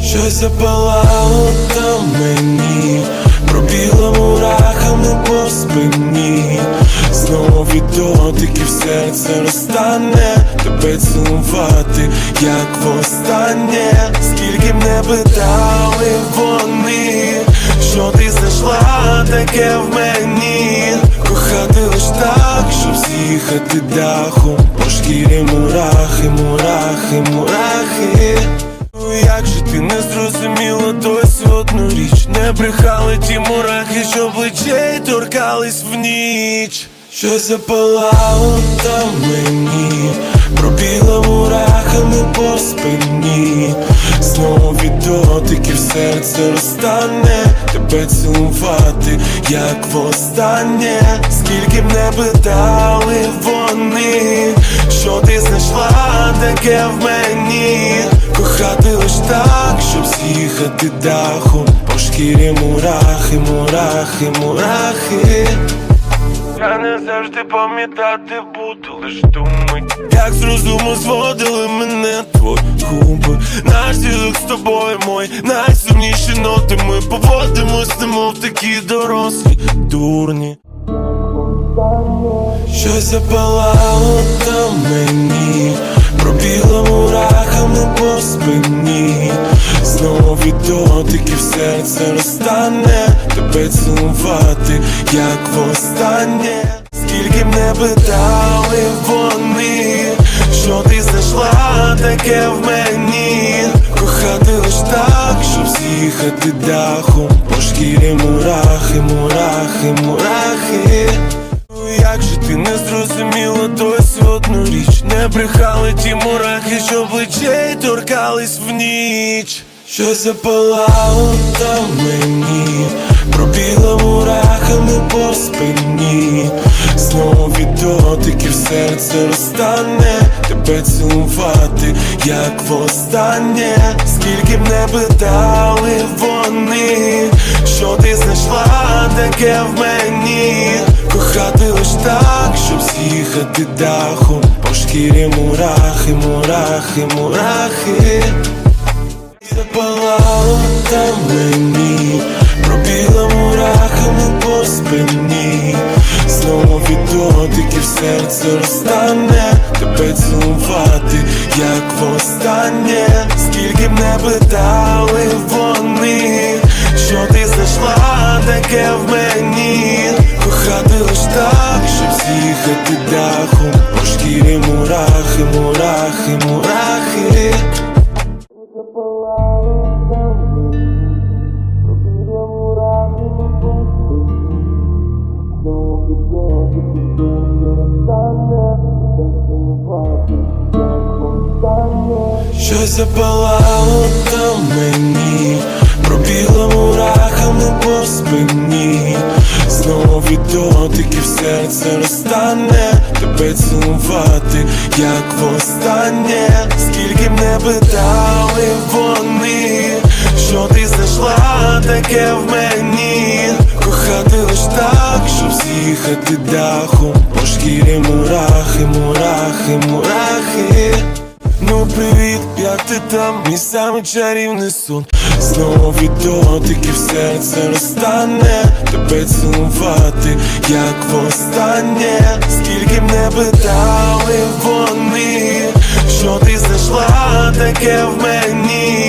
Щось запалало там мені, пробіло мурахами по спині, знову від дотиків серце розтане, тебе як востаннє, скільки б не питали вони, що ти знайшла таке в мені, кохати лиш так, щоб з'їхати дахом, по шкірі мурахи, мурахи, мурахи. Ну як же ти не зрозуміла досі одну річ. Не брехали ті мурахи, що плечей торкались в ніч. Щось запалало там мені Пробіло мурахами по спині. Знову від дотиків серце розтане. Тебе цілувати, як востаннє. Скільки б не питали вони Що ти знайшла таке в мені. Кохати лиш так, щоб з'їхати дахом По шкірі мурахи, мурахи, мурахи я не завжди пам'ятати буду лиш думать Як з розуму зводили мене твої губи. Наш зв'язок з тобою мой. Найсумніші ноти ми поводимось немов такі дорослі дурні. Щось запалало там мені. Пробіло мурахами по спині. Знову від дотиків серце розтане. Тебе цілувати, як востаннє Скільки б не питали вони Що ти знайшла таке в мені. Кохати лиш так, щоб з'їхати дахом По шкірі мурахи, мурахи, мурахи. Ну як же ти не зрозуміла досі одну річ. Не брехали ті мурахи, що плечей торкались в ніч Щось запалало там мені Пробіло мурахами по спині. Знову від дотиків серце розтане Тебе цілувати, як востаннє. Скільки б не питали вони Що ти знайшла таке в мені. Кохати лиш так, щоб з'їхати дахом По шкірі мурахи, мурахи, мурахи Запалало там мені Пробіло мурахами по спині. Знову від дотиків серце розтане Тебе цілувати, як востаннє. Скільки б не питали вони Що ти знайшла таке в мені. Кохати лиш так, щоб з'їхати дахом По шкірі. Мурахи, мурахи, мурахи Щось запалало там мені Пробіло мурахами по спині. Знову від дотиків серце розтане Тебе цілувати, як востаннє. Скільки б не питали вони Що ти знайшла таке в мені Кохати лиш так, щоб з'їхати дахом По шкірі мурахи, мурахи, мурахи. Ну привіт, як ти там, мій самий чарівний сон. Знову від дотиків серце розтане. Тебе цілувати, як востаннє Скільки б не питали вони Що ти знайшла таке в мені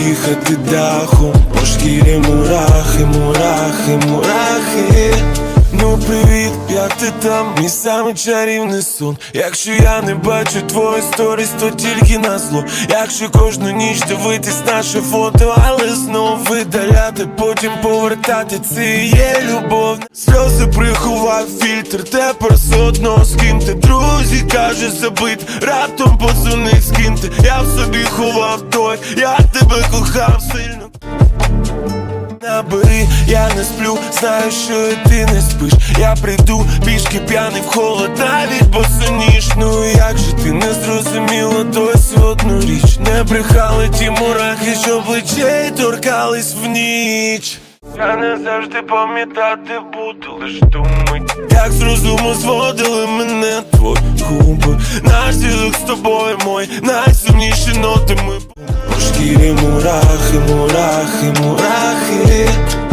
з'їхати дахом. По шкірі мурахи, мурахи, мурахи Ну привіт, як ти там, мій самий чарівний сон. Якщо я не бачу твої сторіс, то тільки на зло. Якщо кожну ніч дивитись наше фото, але знов видаляти, потім повертати це є любов. Сльози приховав фільтр, тепер все одно з ким ти Друзі каже забит, раптом подзвонить скиньте. Я в собі ховав той, я тебе кохав сильно набери, я не сплю, знаю, що і ти не спиш. Я прийду пішки п'яний в холод, навіть босоніж. Ну як же ти не зрозуміла досі одну річ. Не брехали ті мурахи, що плечей торкались в ніч. Я не завжди пам'ятати буду лиш ту мить Як з розуму зводили мене твої губи. Наш зв'язок з тобою мой найсумніші ноти ми. По шкірі мурахи, мурахи, мурахи lady